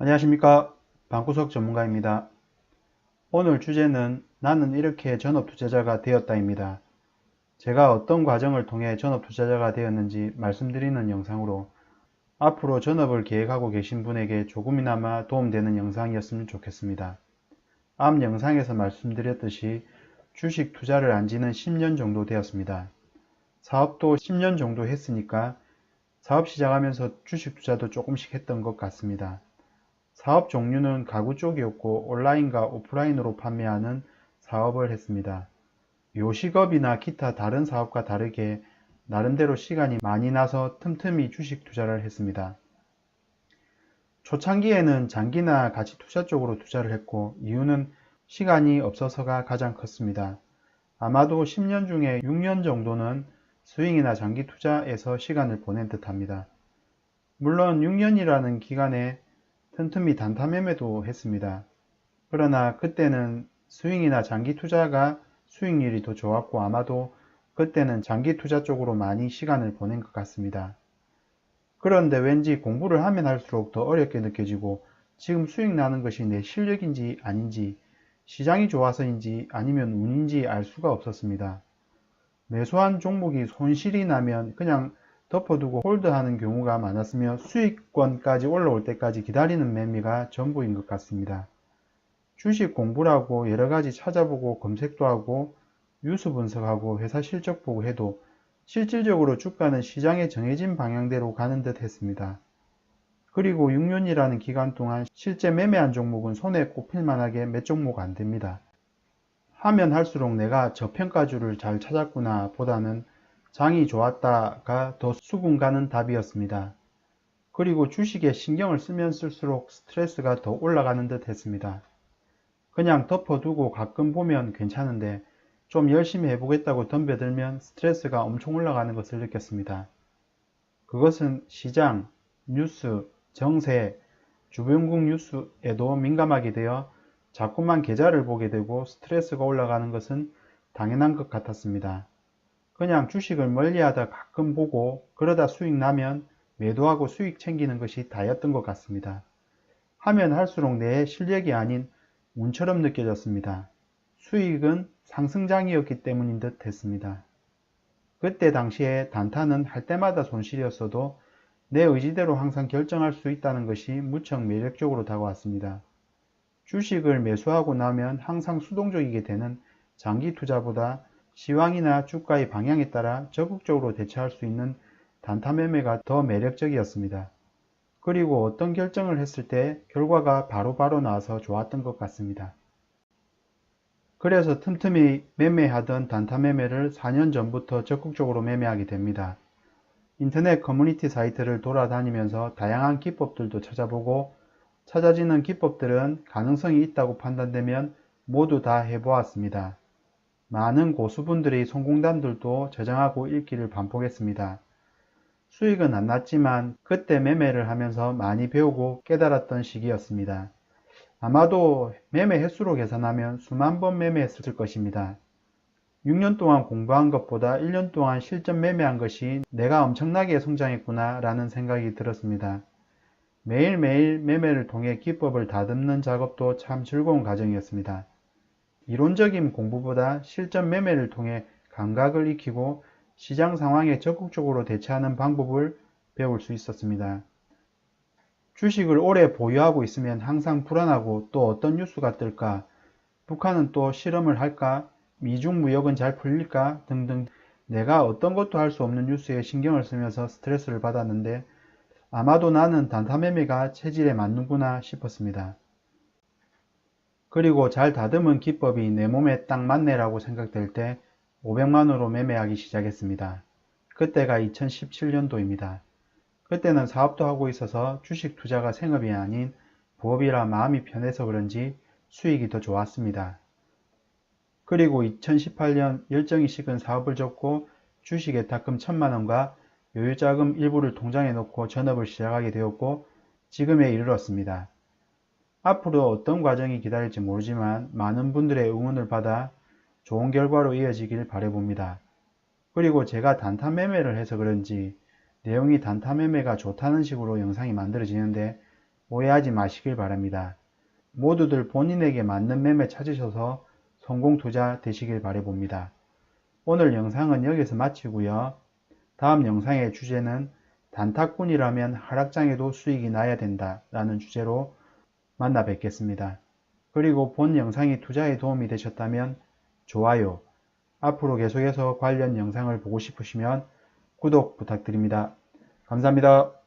안녕하십니까 방구석 전문가입니다. 오늘 주제는 나는 이렇게 전업투자자가 되었다입니다. 제가 어떤 과정을 통해 전업투자자가 되었는지 말씀드리는 영상으로 앞으로 전업을 계획하고 계신 분에게 조금이나마 도움되는 영상이었으면 좋겠습니다. 앞 영상에서 말씀드렸듯이 주식 투자를 안 지는 10년 정도 되었습니다. 사업도 10년 정도 했으니까 사업 시작하면서 주식 투자도 조금씩 했던 것 같습니다. 사업 종류는 가구 쪽이었고 온라인과 오프라인으로 판매하는 사업을 했습니다. 요식업이나 기타 다른 사업과 다르게 나름대로 시간이 많이 나서 틈틈이 주식 투자를 했습니다. 초창기에는 장기나 가치 투자 쪽으로 투자를 했고 이유는 시간이 없어서가 가장 컸습니다. 아마도 10년 중에 6년 정도는 스윙이나 장기 투자에서 시간을 보낸 듯 합니다. 물론 6년이라는 기간에 틈틈이 단타 매매도 했습니다. 그러나 그때는 스윙이나 장기 투자가 수익률이 더 좋았고 아마도 그때는 장기 투자 쪽으로 많이 시간을 보낸 것 같습니다. 그런데 왠지 공부를 하면 할수록 더 어렵게 느껴지고 지금 수익 나는 것이 내 실력인지 아닌지 시장이 좋아서인지 아니면 운인지 알 수가 없었습니다. 매수한 종목이 손실이 나면 그냥 덮어두고 홀드하는 경우가 많았으며 수익권까지 올라올 때까지 기다리는 매매가 전부인 것 같습니다. 주식 공부라고 여러가지 찾아보고 검색도 하고 뉴스 분석하고 회사 실적 보고 해도 실질적으로 주가는 시장에 정해진 방향대로 가는 듯 했습니다. 그리고 6년이라는 기간 동안 실제 매매한 종목은 손에 꼽힐 만하게 몇 종목 안 됩니다. 하면 할수록 내가 저평가주를 잘 찾았구나 보다는 장이 좋았다가 더 수긍 가는 답이었습니다. 그리고 주식에 신경을 쓰면 쓸수록 스트레스가 더 올라가는 듯 했습니다. 그냥 덮어두고 가끔 보면 괜찮은데 좀 열심히 해보겠다고 덤벼들면 스트레스가 엄청 올라가는 것을 느꼈습니다. 그것은 시장, 뉴스, 정세, 주변국 뉴스에도 민감하게 되어 자꾸만 계좌를 보게 되고 스트레스가 올라가는 것은 당연한 것 같았습니다. 그냥 주식을 멀리하다 가끔 보고 그러다 수익 나면 매도하고 수익 챙기는 것이 다였던 것 같습니다. 하면 할수록 내 실력이 아닌 운처럼 느껴졌습니다. 수익은 상승장이었기 때문인 듯 했습니다. 그때 당시에 단타는 할 때마다 손실이었어도 내 의지대로 항상 결정할 수 있다는 것이 무척 매력적으로 다가왔습니다. 주식을 매수하고 나면 항상 수동적이게 되는 장기 투자보다 시황이나 주가의 방향에 따라 적극적으로 대처할 수 있는 단타 매매가 더 매력적이었습니다. 그리고 어떤 결정을 했을 때 결과가 바로바로 바로 나와서 좋았던 것 같습니다. 그래서 틈틈이 매매하던 단타 매매를 4년 전부터 적극적으로 매매하게 됩니다. 인터넷 커뮤니티 사이트를 돌아다니면서 다양한 기법들도 찾아보고 찾아지는 기법들은 가능성이 있다고 판단되면 모두 다 해보았습니다. 많은 고수분들의 성공담들도 저장하고 읽기를 반복했습니다. 수익은 안 났지만 그때 매매를 하면서 많이 배우고 깨달았던 시기였습니다. 아마도 매매 횟수로 계산하면 수만 번 매매했을 것입니다. 6년 동안 공부한 것보다 1년 동안 실전 매매한 것이 내가 엄청나게 성장했구나 라는 생각이 들었습니다. 매일매일 매매를 통해 기법을 다듬는 작업도 참 즐거운 과정이었습니다. 이론적인 공부보다 실전 매매를 통해 감각을 익히고 시장 상황에 적극적으로 대처하는 방법을 배울 수 있었습니다. 주식을 오래 보유하고 있으면 항상 불안하고 또 어떤 뉴스가 뜰까, 북한은 또 실험을 할까, 미중 무역은 잘 풀릴까 등등 내가 어떤 것도 할 수 없는 뉴스에 신경을 쓰면서 스트레스를 받았는데 아마도 나는 단타 매매가 체질에 맞는구나 싶었습니다. 그리고 잘 다듬은 기법이 내 몸에 딱 맞네라고 생각될 때 500만원으로 매매하기 시작했습니다. 그때가 2017년도입니다. 그때는 사업도 하고 있어서 주식 투자가 생업이 아닌 부업이라 마음이 편해서 그런지 수익이 더 좋았습니다. 그리고 2018년 열정이 식은 사업을 접고 주식에 탁금 천만원과 여유자금 일부를 통장에 넣고 전업을 시작하게 되었고 지금에 이르렀습니다. 앞으로 어떤 과정이 기다릴지 모르지만 많은 분들의 응원을 받아 좋은 결과로 이어지길 바래봅니다. 그리고 제가 단타 매매를 해서 그런지 내용이 단타 매매가 좋다는 식으로 영상이 만들어지는데 오해하지 마시길 바랍니다. 모두들 본인에게 맞는 매매 찾으셔서 성공 투자 되시길 바라봅니다. 오늘 영상은 여기서 마치고요. 다음 영상의 주제는 단타꾼이라면 하락장에도 수익이 나야 된다 라는 주제로 만나 뵙겠습니다. 그리고 본 영상이 투자에 도움이 되셨다면 좋아요, 앞으로 계속해서 관련 영상을 보고 싶으시면 구독 부탁드립니다. 감사합니다.